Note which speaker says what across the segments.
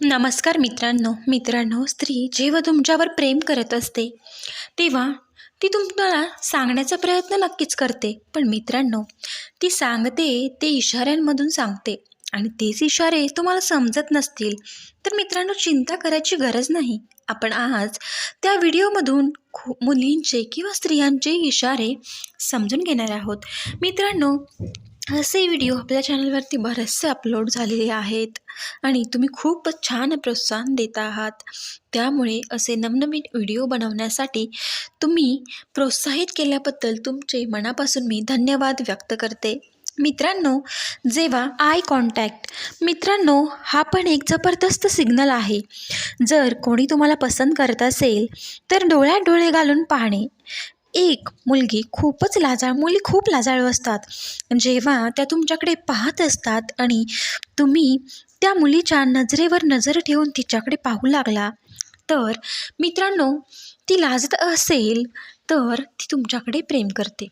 Speaker 1: नमस्कार मित्रांनो मित्रांनो स्त्री जेव्हा तुमच्यावर प्रेम करत असते तेव्हा ती तुम्हाला सांगण्याचा प्रयत्न नक्कीच करते. पण मित्रांनो ती सांगते ते इशाऱ्यांमधून सांगते आणि तेच इशारे तुम्हाला समजत नसतील तर मित्रांनो चिंता करायची गरज नाही. आपण आज त्या व्हिडिओमधून खू मुलींचे किंवा स्त्रियांचे इशारे समजून घेणार आहोत. मित्रांनो असे व्हिडिओ आपल्या चॅनलवरती बरेचसे अपलोड झालेले आहेत आणि तुम्ही खूपच छान प्रोत्साहन देत आहात. त्यामुळे असे नवनवीन व्हिडिओ बनवण्यासाठी तुम्ही प्रोत्साहित केल्याबद्दल तुमचे मनापासून मी धन्यवाद व्यक्त करते. मित्रांनो जेव्हा आय कॉन्टॅक्ट मित्रांनो हा पण एक जबरदस्त सिग्नल आहे. जर कोणी तुम्हाला पसंत करत असेल तर डोळ्यात डोळे घालून पाहणे. एक मुलगी खूपच लाजाळ मुली खूप लाजाळू असतात. जेव्हा त्या तुमच्याकडे पाहत असतात आणि तुम्ही त्या मुलीच्या नजरेवर नजर ठेवून तिच्याकडे पाहू लागला तर मित्रांनो ती लाजत असेल तर ती तुमच्याकडे प्रेम करते.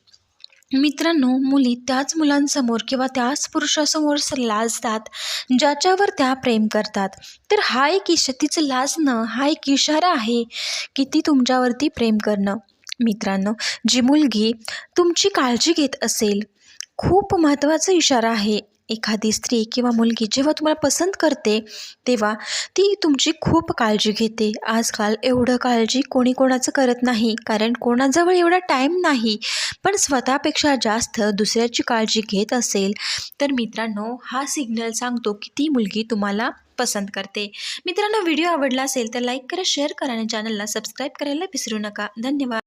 Speaker 1: मित्रांनो मुली त्याच मुलांसमोर किंवा त्याच पुरुषासमोर लाजतात ज्याच्यावर त्या प्रेम करतात. तर हा एक इश तिचं लाजणं हा एक इशारा आहे की ती तुमच्यावरती प्रेम करणं. मित्रांनो जी मुलगी तुमची काळजी घेत असेल खूप महत्त्वाचा इशारा आहे. एखादी स्त्री किंवा मुलगी जेव्हा तुम्हाला पसंत करते तेव्हा ती तुमची खूप काळजी घेते. आजकाल एवढं काळजी कोणी कोणाचं करत नाही कारण कोणाजवळ एवढा टाईम नाही. पण स्वतःपेक्षा जास्त दुसऱ्याची काळजी घेत असेल तर मित्रांनो हा सिग्नल सांगतो की ती मुलगी तुम्हाला पसंत करते. मित्रांनो व्हिडिओ आवडला असेल तर लाईक करा शेअर करा आणि चॅनलला सबस्क्राईब करायला विसरू नका. धन्यवाद.